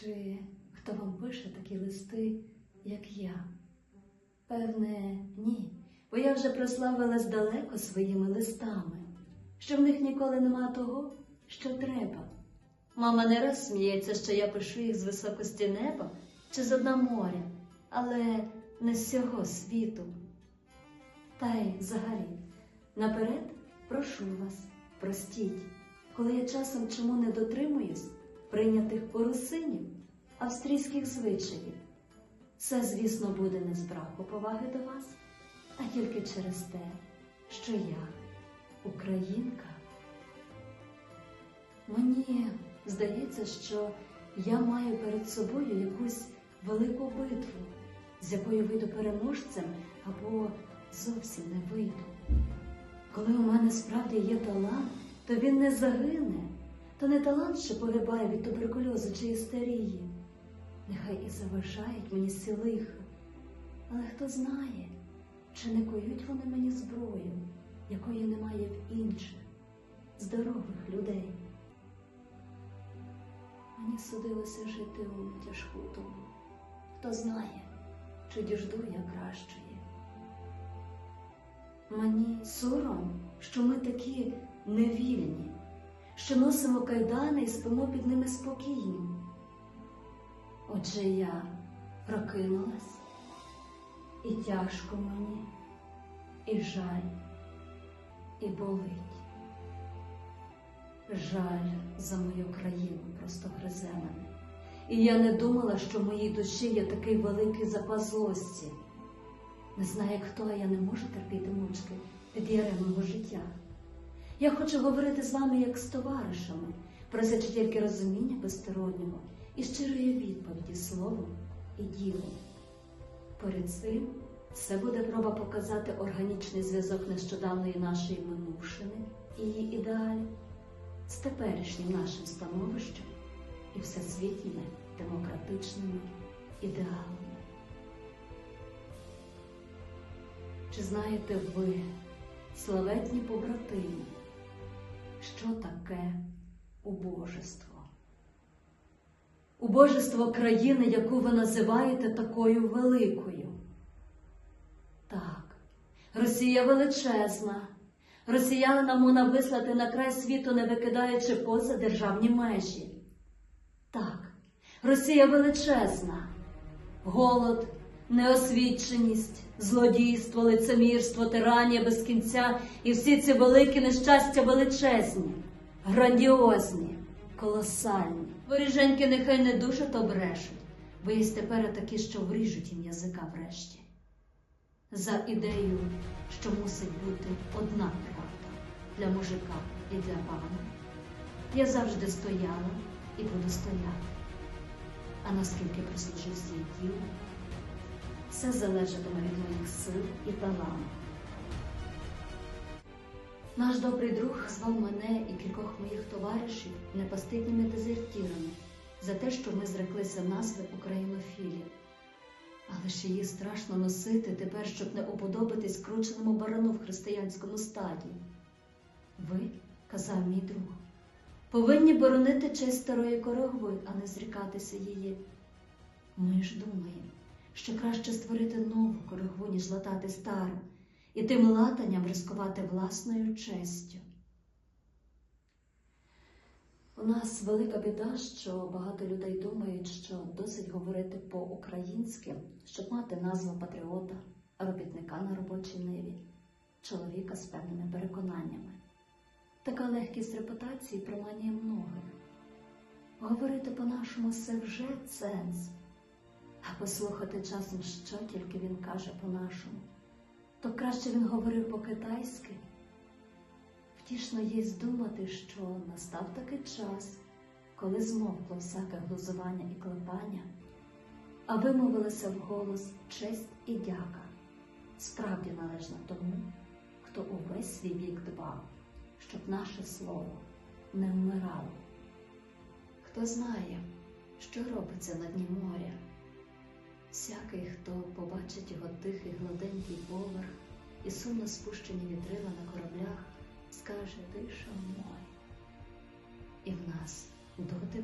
Чи хто вам пише такі листи, як я? Певне, ні, бо я вже прославилась далеко своїми листами, що в них ніколи нема того, що треба. Мама не раз сміється, що я пишу їх з високості неба чи з дна моря, але не з цього світу. Та й взагалі, наперед прошу вас, простіть, коли я часом чому не дотримуюсь прийнятих порусинів, австрійських звичаїв. Це, звісно, буде не з браку поваги до вас, а тільки через те, що я українка. Мені здається, що я маю перед собою якусь велику битву, з якою вийду переможцем або зовсім не вийду. Коли у мене справді є талант, то він не загине, то не талант, що погибає від туберкульозу чи істерії. Нехай і заважають мені ці лиха, але хто знає, чи не коють вони мені зброю, якої немає в інших здорових людей. Мені судилося жити у тяжку тому. Хто знає, чи діжду я кращої. Мені сором, що ми такі невільні, що носимо кайдани і спимо під ними спокійно. Отже, я прокинулась, і тяжко мені, і жаль, і болить. Жаль за мою країну просто гризе мене. І я не думала, що в моїй душі є такий великий запас злості. Не знаю, хто, а я не можу терпіти мучки від яремного життя. Я хочу говорити з вами як з товаришами, просячи тільки розуміння безстороннього і щирої відповіді словом і ділом. Перед цим це буде проба показати органічний зв'язок нещодавної нашої минувшини і її ідеалів з теперішнім нашим становищем і всесвітніми демократичними ідеалами. Чи знаєте ви, славетні побратими, що таке убожество? Убожество країни, яку ви називаєте такою великою. Так, Росія величезна. Росіянина можна вислати на край світу, не викидаючи поза державні межі. Так, Росія величезна. Голод, неосвіченість, злодійство, лицемірство, тиранія без кінця і всі ці великі нещастя величезні, грандіозні, колосальні. Воріженьки нехай не дуже то брешуть, бо є тепер такі, що вріжуть їм язика врешті. За ідею, що мусить бути одна правда для мужика і для пана. Я завжди стояла і буду стояти. А наскільки прислужив свій тіло, все залежатиме від моїх сил і таланту. Наш добрий друг звав мене і кількох моїх товаришів непостидніми дезертірами за те, що ми зреклися назви українофілів. Але ж її страшно носити тепер, щоб не уподобатись крученому барану в християнському стаді. Ви, казав мій друг, повинні боронити честь старої корогви, а не зрікатися її. Ми ж думаємо, що краще створити нову корогву, ніж латати стару, і тим латанням ризикувати власною честю. У нас велика біда, що багато людей думають, що досить говорити по-українськи, щоб мати назву патріота, робітника на робочій ниві, чоловіка з певними переконаннями. Така легкість репутації приманює многих. Говорити по-нашому це вже сенс, послухати часом, що тільки він каже по-нашому, то краще він говорив по-китайськи. Втішно є здумати, що настав такий час, коли змовкло всяке глузування і клепання, а вимовилося вголос честь і дяка, справді належна тому, хто увесь свій вік дбав, щоб наше слово не вмирало. Хто знає, що робиться на дні моря? Всякий, хто побачить його тихий гладенький поверх і сумно спущені вітрила на кораблях, скаже тиша мой. І в нас доти